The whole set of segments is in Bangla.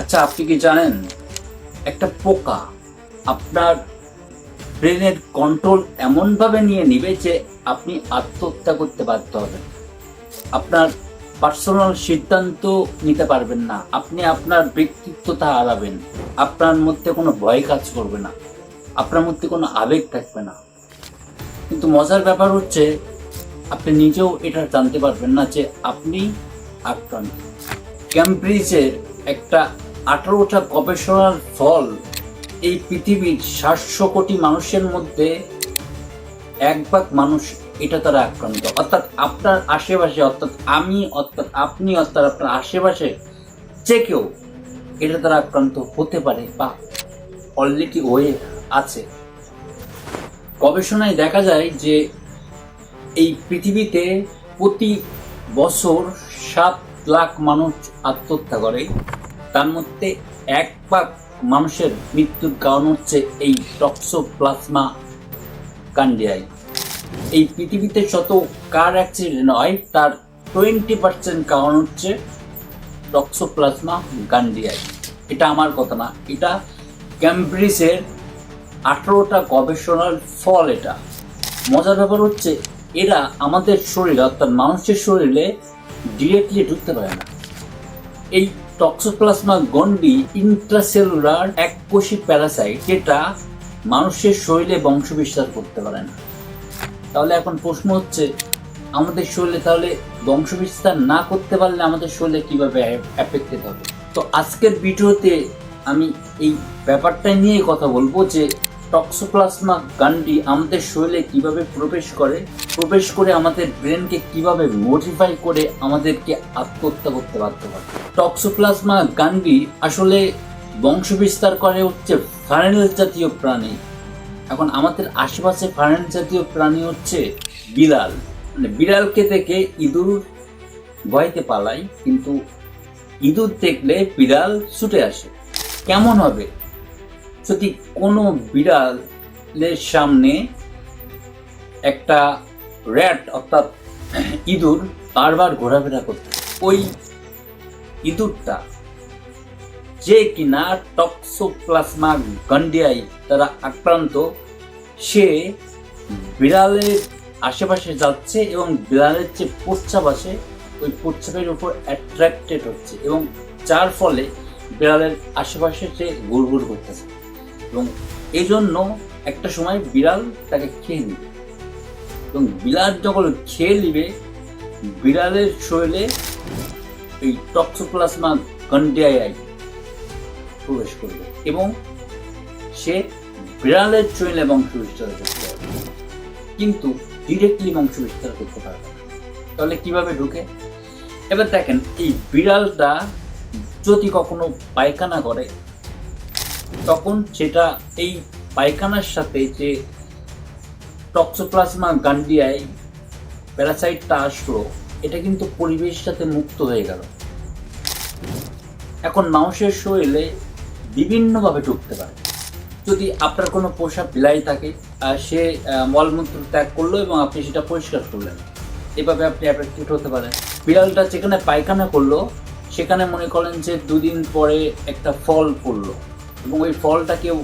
আচ্ছা আপনি কি জানেন, একটা পোকা আপনার ব্রেনের কন্ট্রোল এমনভাবে নিয়ে নিবে যে আপনি আত্মহত্যা করতে বাধ্য হবেন। আপনার পার্সোনাল সিদ্ধান্ত নিতে পারবেন না, আপনি আপনার ব্যক্তিত্বটা হারাবেন, আপনার মধ্যে কোনো ভয় কাজ করবে না, আপনার মধ্যে কোনো আবেগ থাকবে না। কিন্তু মজার ব্যাপার হচ্ছে, আপনি নিজেও এটা জানতে পারবেন না যে আপনি আক্রান্ত। ক্যামব্রিজের একটা আঠারোটা গবেষণার ফল এই পৃথিবীর সাতশো কোটি মানুষের মধ্যে এক ভাগ মানুষ এটা তারা আক্রান্ত। অর্থাৎ আপনার আশেপাশে, অর্থাৎ আমি, অর্থাৎ আপনি, অর্থাৎ আপনার আশেপাশে যে কেউ এটা তারা আক্রান্ত হতে পারে বা অলরেডি হয়ে আছে। গবেষণায় দেখা যায় যে এই পৃথিবীতে প্রতি বছর সাত লাখ মানুষ আত্মহত্যা করে। তার মধ্যে এক ভাগ মানুষের মৃত্যুর কারণ হচ্ছে এই টক্সোপ্লাজমা কান্ডিয়াই এই পৃথিবীতে যত কার অ্যাক্সিডেন্ট হয়, তার টোয়েন্টি পার্সেন্ট কারণ হচ্ছে টক্সোপ্লাজমা গান্ডিয়াই এটা আমার কথা না, এটা ক্যামব্রিজের আঠেরোটা গবেষণার ফল এটা। মজার ব্যাপার হচ্ছে, এরা আমাদের শরীরে, অর্থাৎ মানুষের শরীরে ডিরেক্টলি ঢুকতে পারে না। এই টক্সোপ্লাজমা গন্ডি ইন্ট্রাসেলুলার এককোষী প্যারাসাইট যেটা মানুষের শরীরে বংশ বিস্তার করতে পারে না। তাহলে এখন প্রশ্ন হচ্ছে, আমাদের শরীরে তাহলে বংশ বিস্তার না করতে পারলে আমাদের শরীরে কীভাবে অ্যাফেক্টেড হবে? তো আজকের ভিডিওতে আমি এই ব্যাপারটা নিয়ে কথা বলব যে টক্সোপ্লাজমা গান্ডি আমাদের শরীরে কীভাবে প্রবেশ করে প্রবেশ করে আমাদের ব্রেনকে কীভাবে মডিফাই করে আমাদেরকে আত্মহত্যা করতে বাধ্য করে। টক্সোপ্লাজমা গান্ডি আসলে বংশ বিস্তার করে হচ্ছে ফারেনেল জাতীয় প্রাণী। এখন আমাদের আশেপাশে ফারেনেল জাতীয় প্রাণী হচ্ছে বিড়াল মানে বিড়ালকে দেখে ইঁদুর ভয়তে পালায়, কিন্তু ইঁদুর দেখলে বিড়াল ছুটে আসে। কেমন হবে? যদি কোনো বিড়ালের সামনে একটা র্যাট অর্থাৎ ইঁদুর বারবার ঘোরাফেরা করতে ওই ইঁদুরটা যে কিনা টক্সোপ্লাজমা গন্ডিয়াই তারা আক্রান্ত, সে বিড়ালের আশেপাশে যাচ্ছে এবং বিড়ালের যে প্রস্রাব আসে ওই প্রস্রাবের উপর অ্যাট্রাক্টেড হচ্ছে এবং যার ফলে বিড়ালের আশেপাশে সে গুড়গুড় করতেছে। এবং এই জন্য একটা সময় বিড়াল তাকে খেয়ে নিবে। এবং বিড়াল যখন খেয়ে নিবে বিড়ালের শরীরে এই টক্সোপ্লাজমা গন্ডিয়াই প্রবেশ করবে এবং সে বিড়ালের শরীরে বংশ বিস্তার করতে পারবে। কিন্তু ডিরেক্টলি বংশ বিস্তার করতে পারবে তাহলে কীভাবে ঢুকে? এবার দেখেন, এই বিড়ালটা যদি কখনো পায়খানা করে তখন সেটা এই পায়খানার সাথে যে টক্সোপ্লাজমা গান্ডিয়ায় প্যারাসাইটটা আসলো, এটা কিন্তু পরিবেশের সাথে মুক্ত হয়ে গেল। এখন মানুষের শরীরে বিভিন্নভাবে ঢুকতে পারে। যদি আপনার কোনো পোষা বিলাই থাকে সে মলমূত্র ত্যাগ করল এবং আপনি সেটা পরিষ্কার করলেন। এভাবে আপনি অ্যাফেক্টেড হতে পারেন। বিড়ালটা যেখানে পায়খানা করল, সেখানে মনে করেন যে দুদিন পরে একটা ফল পড়ল। এবং ওই ফলটা কেউ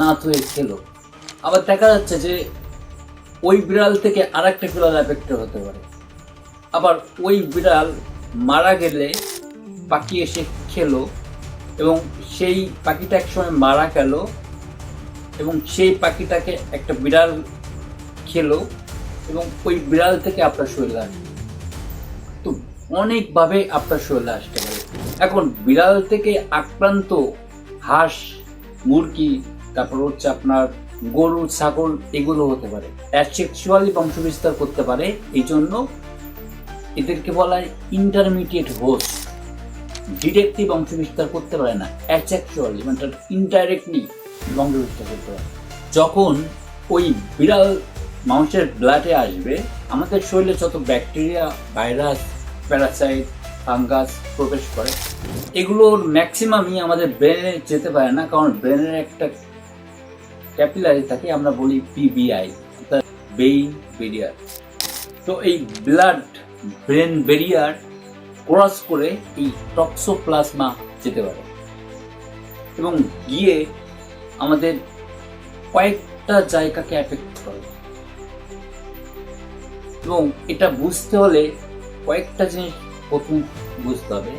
না ধুয়ে খেলো। আবার দেখা যাচ্ছে যে ওই বিড়াল থেকে আর একটা বিড়াল অ্যাফেক্টেড হতে পারে। আবার ওই বিড়াল মারা গেলে পাখি এসে খেলো এবং সেই পাখিটা একসময় মারা গেল এবং সেই পাখিটাকে একটা বিড়াল খেলো এবং ওই বিড়াল থেকে আপনার শরীরে আসে। তো অনেকভাবে আপনার শরীরে আসতে পারে। এখন বিড়াল থেকে আক্রান্ত হাঁস, মুরগি, তারপর হচ্ছে আপনার গরু, ছাগল, এগুলো হতে পারে। অ্যাসেক্সুয়ালি বংশবিস্তার করতে পারে, এই জন্য এদেরকে বলা হয় ইন্টারমিডিয়েট হোস্ট ডিরেক্টলি বংশবিস্তার করতে পারে না, অ্যাসেক্সুয়ালি মানে ইনডাইরেক্টলি বংশবিস্তার করতে পারে। যখন ওই বিড়াল মানুষের ব্লাডে আসবে, আমাদের শরীরে যত ব্যাকটেরিয়া ভাইরাস প্যারাসাইট ফাঙ্গাস প্রবেশ করে। এগুলোর ম্যাক্সিমামই আমাদের ব্রেনে যেতে পারে না, কারণ ব্রেনের একটা ক্যাপিলারি থাকে, আমরা বলি পিবিআই অর্থাৎ বেইন বেরিয়ার তো এই ব্লাড ব্রেন বেরিয়ার ক্রস করে এই টক্সোপ্লাজমা যেতে পারে। এবং গিয়ে আমাদের কয়েকটা জায়গাকে অ্যাফেক্ট করে। এবং এটা বুঝতে হলে কয়েকটা জিনিস প্রথমে বুঝতে হবে।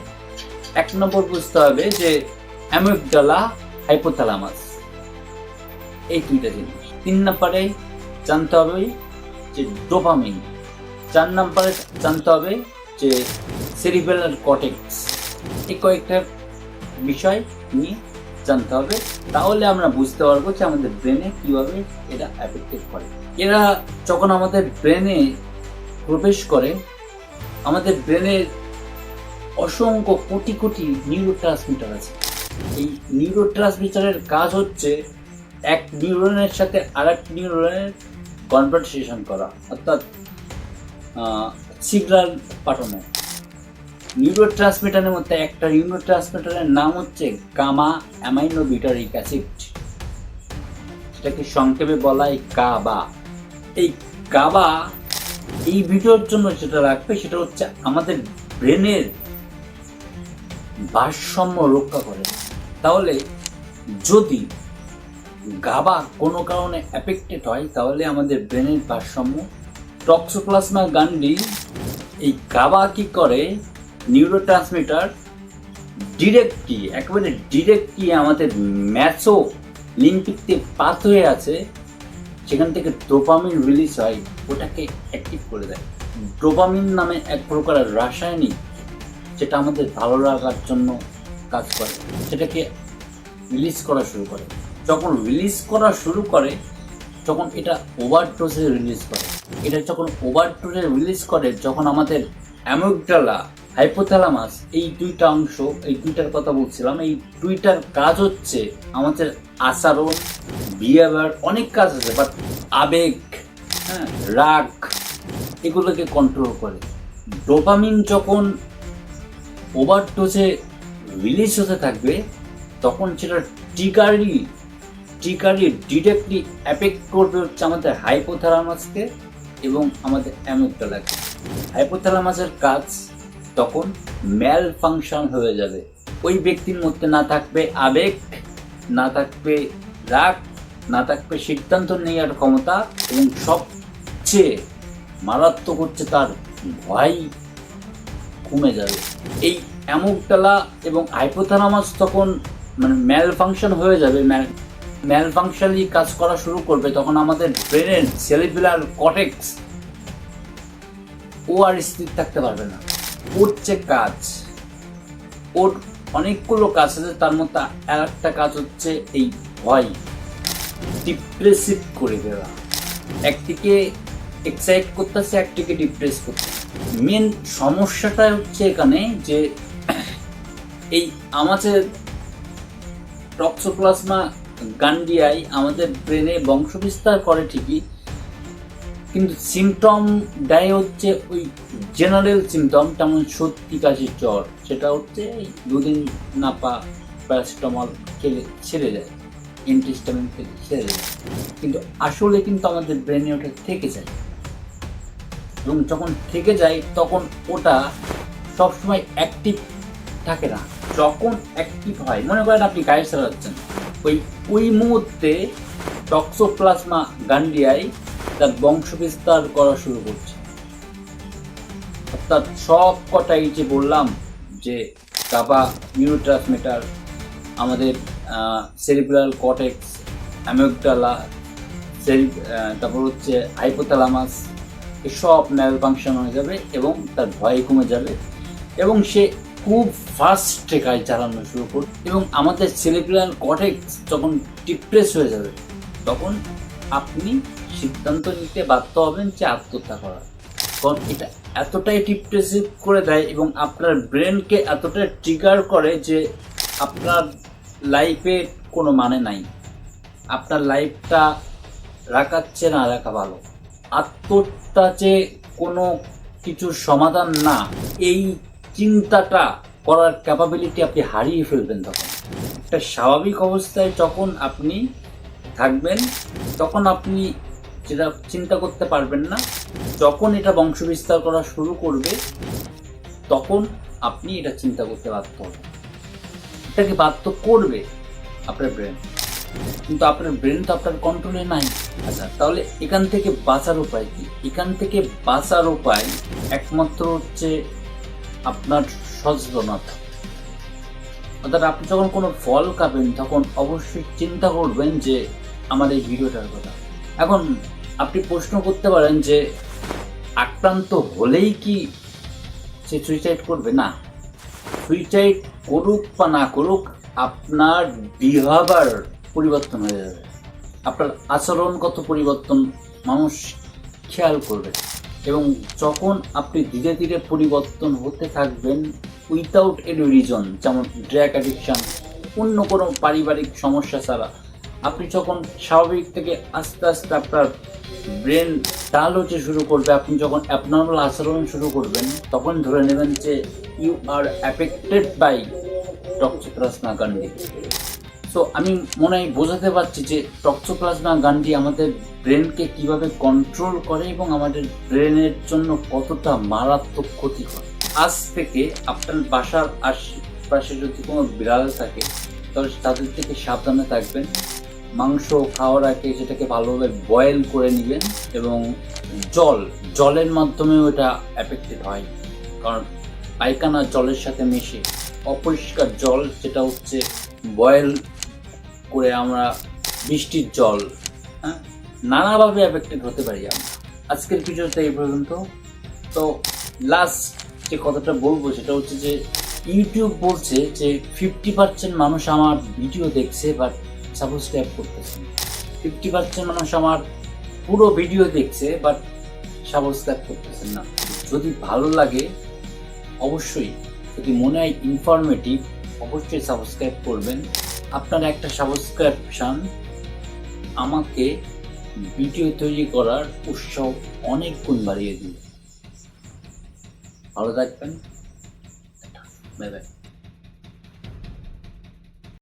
এক নম্বর বুঝতে হবে যে অ্যামিগডালা হাইপোথ্যালামাস এই দুইটা জিনিস। তিন নম্বরে জানতে হবে যে ডোপামিন চার নম্বরে জানতে হবে যে সেরিবেলার কটেক্স এই কয়েকটা বিষয় নিয়ে জানতে হবে। তাহলে আমরা বুঝতে পারব যে আমাদের ব্রেনে কীভাবে এরা অ্যাফেক্টেড করে। এরা যখন আমাদের ব্রেনে প্রবেশ করে, আমাদের ব্রেনের অসংখ্য কোটি কোটি নিউরো ট্রান্সমিটার আছে। এই নিউরো ট্রান্সমিটারের কাজ হচ্ছে এক নিউরনের সাথে আর এক নিউরনের কনভারসেশন করা, অর্থাৎ সিগন্যাল পাঠানো। নিউরো ট্রান্সমিটারের মধ্যে একটা নিউরো ট্রান্সমিটারের নাম হচ্ছে গামা অ্যামাইনো বিটারিক অ্যাসিড সেটাকে সংক্ষেপে বলা হয় গাবা এই গাবা এই ভিডিওর জন্য যেটা রাখবে সেটা হচ্ছে আমাদের ব্রেনের ভারসাম্য রক্ষা করে। তাহলে যদি গাবা কোনো কারণে অ্যাফেক্টেড হয়, তাহলে আমাদের ব্রেনের ভারসাম্য। টক্সোপ্লাজমা গান্ডি এই গাবা কি করে? নিউরো ট্রান্সমিটার ডিরেক্টলি একেবারে ডিরেক্টলি আমাদের ম্যাচো লিম্পিকতে পাত হয়ে আছে, সেখান থেকে ডোপামিন রিলিজ হয়, ওটাকে অ্যাক্টিভ করে দেয়। ডোপামিন নামে এক প্রকার রাসায়নিক যেটা আমাদের ভালো লাগার জন্য কাজ করে, সেটাকে রিলিজ করা শুরু করে। যখন রিলিজ করা শুরু করে, তখন এটা ওভার ডোজে রিলিজ করে। এটা যখন ওভার ডোজে রিলিজ করে, যখন আমাদের অ্যামোগডালা হাইপোথ্যালামাস এই দুইটা অংশ, এই দুইটার কথা বলছিলাম, এই দুইটার কাজ হচ্ছে আমাদের আচরণ বিহেভিয়ার অনেক কাজ আছে বাট আবেগ হ্যাঁ রাগ, এগুলোকে কন্ট্রোল করে। ডোপামিন যখন ওভার ডোজে রিলিজ হতে থাকবে, তখন সেটা টিকারি টিকারি ডিরেক্টলি অ্যাফেক্ট করবে হচ্ছে আমাদের হাইপোথ্যালামাসকে এবং আমাদের অ্যামিগডালাকে হাইপোথ্যালামাসের কাজ তখন ম্যাল ফাংশন হয়ে যাবে। ওই ব্যক্তির মধ্যে না থাকবে আবেগ, না থাকবে রাগ, না থাকবে সিদ্ধান্ত নেওয়ার ক্ষমতা এবং সবচেয়ে মারাত্মক হচ্ছে তার ভয়। কমে যাবে। এই অ্যামুকটালা এবং হাইপোথ্যালামাস তখন মানে ম্যাল ফাংশন হয়ে যাবে ম্যাল ফাংশনই কাজ করা শুরু করবে। তখন আমাদের ব্রেনের সেলিকুলার কটেক্স ও আর স্থির থাকতে পারবে না। ওর যে কাজ, ওর অনেকগুলো কাজ আছে, তার মধ্যে আর একটা কাজ হচ্ছে এই ভয় ডিপ্রেসিভ করে দেওয়া। একদিকে এক্সাইট করতেছে একটিকে ডিপ্রেস করতেছে। মেন সমস্যাটা হচ্ছে এখানে যে এই আমাদের টক্সোপ্লাজমা গান্ডিয়াই আমাদের ব্রেনে বংশবিস্তার করে ঠিকই, কিন্তু সিমটম দেয় হচ্ছে ওই জেনারেল সিমটম যেমন সত্যি কাশির জ্বর, সেটা হচ্ছে এই দুদিন না পা প্যারাসিটামল খেলে ছেড়ে যায় এন্টিস্টামিন খেলে ছেড়ে যায় কিন্তু আসলে কিন্তু আমাদের ব্রেনে ওটা থেকে যায়। এবং যখন থেকে যায় তখন ওটা সবসময় অ্যাক্টিভ থাকে না। যখন অ্যাক্টিভ হয়, মনে করেন আপনি গাড়ি চালাচ্ছেন, ওই ওই মুহূর্তে টক্সোপ্লাজমা গান্ডিয়ায় তার বংশ বিস্তার করা শুরু করছে। অর্থাৎ সব কটাই যে বললাম যে কাবা নিউরোট্রান্সমিটার আমাদের সেরিব্রাল কটেক্স অ্যামিগডালা সেরি তারপর হচ্ছে হাইপোথ্যালামাস এসব ম্যাল ফাংশন হয়ে যাবে এবং তার ভয় কমে যাবে এবং সে খুব ফাস্টে কাজ চালানো শুরু করবে এবং আমাদের সেলিব্রাল কটেক্স যখন ডিপ্রেস হয়ে যাবে, তখন আপনি সিদ্ধান্ত নিতে বাধ্য হবেন যে আত্মহত্যা করার কারণ এটা এতটাই ডিপ্রেসিভ করে দেয় এবং আপনার ব্রেনকে এতটাই ট্রিগার করে যে আপনার লাইফে কোনো মানে নাই। আপনার লাইফটা রাখাচ্ছে না, রাখা ভালো। আত্মহত্যা যে কোনো কিছুর সমাধান না, এই চিন্তাটা করার ক্যাপাবিলিটি আপনি হারিয়ে ফেলবেন তখন। একটা স্বাভাবিক অবস্থায় যখন আপনি থাকবেন, তখন আপনি যেটা চিন্তা করতে পারবেন না, যখন এটা বংশবিস্তার করা শুরু করবে, তখন আপনি এটা চিন্তা করতে বাধ্য হবেন। এটাকে বাধ্য করবে আপনার ব্রেন কিন্তু আপনার ব্রেন তো আপনার কন্ট্রোলে নাই। আচ্ছা তাহলে এখান থেকে বাঁচার উপায় কি? এখান থেকে বাঁচার উপায় একমাত্র হচ্ছে আপনার সচেতনতা। অর্থাৎ আপনি যখন কোনো ফল খাবেন, তখন অবশ্যই চিন্তা করবেন যে আমার এই ভিডিওটার কথা। এখন আপনি প্রশ্ন করতে পারেন যে আক্রান্ত হলেই কি সে সুইসাইড করবে? না। সুইসাইড করুক বা না করুক, আপনার বিহেভিয়ার পরিবর্তন হয়ে যাবে। আপনার আচরণগত পরিবর্তন, মানুষ খেয়াল করবে। এবং যখন আপনি ধীরে ধীরে পরিবর্তন হতে থাকবেন উইথাউট এনি রিজন যেমন ড্র্যাগ অ্যাডিকশন অন্য কোনো পারিবারিক সমস্যা ছাড়া, আপনি যখন স্বাভাবিক থেকে আস্তে আস্তে আপনার ব্রেন ডাল হতে শুরু করবে, আপনি যখন অ্যাবনর্মাল আচরণ শুরু করবেন, তখন ধরে নেবেন যে you are affected by toxoplasma gondii so আমি মনে হয় বোঝাতে পারছি যে টক্সোপ্লাজমা গানটি আমাদের ব্রেনকে কীভাবে কন্ট্রোল করে এবং আমাদের ব্রেনের জন্য কতটা মারাত্মক ক্ষতি করে। আজ থেকে আপনার বাসার আশপাশে যদি কোনো বিড়াল থাকে, তাহলে তাদের থেকে সাবধানে থাকবেন। মাংস খাওয়ার আগে সেটাকে ভালোভাবে বয়েল করে নেবেন এবং জল, জলের মাধ্যমেও এটা অ্যাফেক্টেড হয়। কারণ পায়খানা জলের সাথে মিশে অপরিষ্কার জল যেটা হচ্ছে বয়েল করে আমরা বৃষ্টির জল হ্যাঁ নানাভাবে অ্যাফেক্টেড হতে পারি আমরা। আজকের ভিডিওতে এই পর্যন্ত। তো লাস্ট যে কথাটা বলব সেটা হচ্ছে যে ইউটিউব বলছে যে ফিফটি পার্সেন্ট মানুষ আমার ভিডিও দেখছে বাট সাবস্ক্রাইব করতেছে ফিফটি পার্সেন্ট মানুষ আমার পুরো ভিডিও দেখছে বাট সাবস্ক্রাইব করতেছেন না। যদি ভালো লাগে, অবশ্যই, যদি মনে হয় ইনফরমেটিভ অবশ্যই সাবস্ক্রাইব করবেন। আপনার একটা সাবস্ক্রিপশন আমাকে ভিডিও তৈরি করার উৎসাহ অনেক গুণ বাড়িয়ে দিবে ভালো থাকবেন। Bye bye.